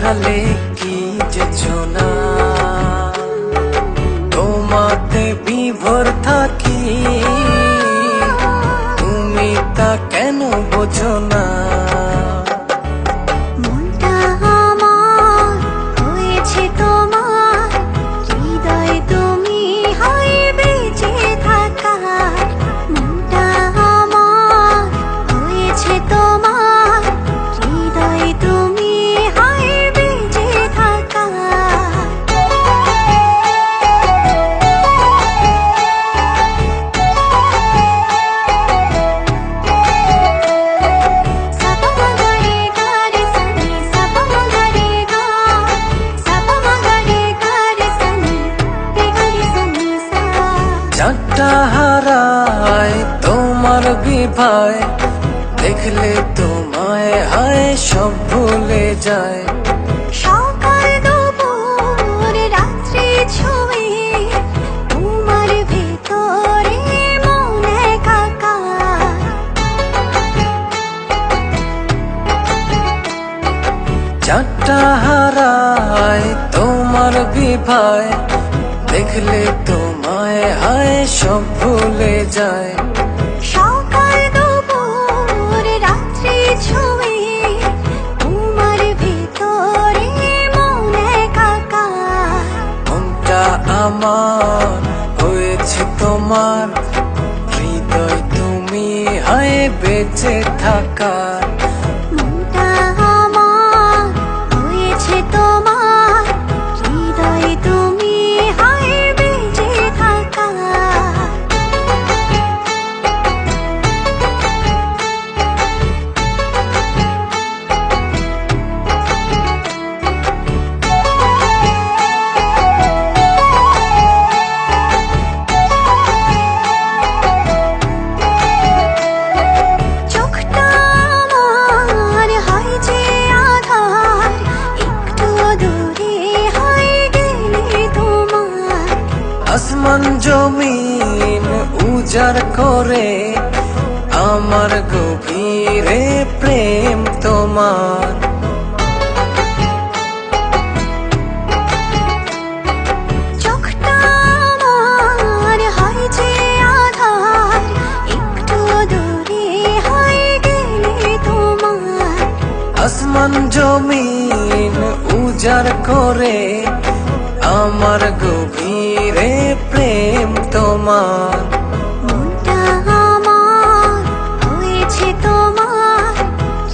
হারালে কি যে ছোনা তোমাতে বিভোর থাকি তুমি তা কেন বোঝো না? তোমার বিভায় দেখলে তোমায় হায় সব ভুলে যায়। সকাল রাত্রি ছুঁয়ে তোমার ভেতরে মনে কাকা চারটা হারায় তোমার বিভায় দেখলে তোমায় হায় সব ভুলে যায়। বেঁচে থাকার আসমান জমিন উজাড় করে আমার গভীরে প্রেম তোমার। আসমান জমিন উজাড় করে আমার গভীরে প্রেম তোমার। মনটা আমার হয়েছে তোমার।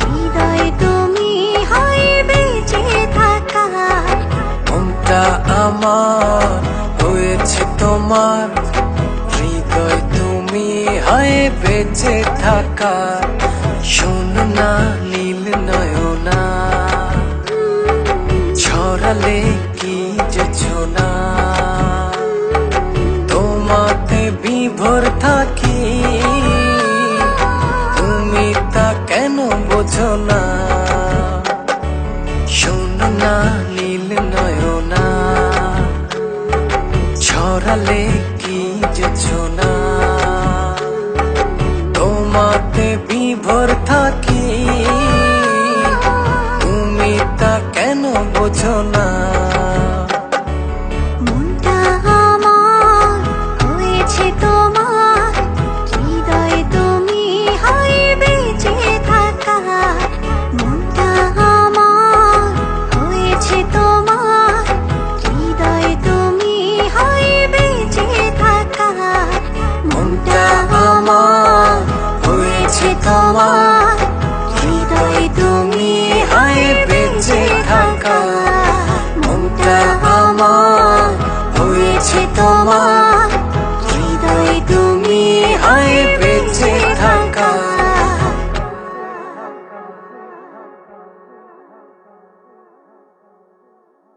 হৃদয় তুমি হয় বেঁচে থাকার। মনটা আমার হয়েছে তোমার। হৃদয় তুমি হায় বেঁচে থাকার। শোন রাতে বিভোর থাকি। তুমি তা কেন বোঝো না? শোন না, নীল নয়না। ছড়ালে কি যেছো না তোমাতে বিভোর থাকি। তুমি তা কেন বোঝো না?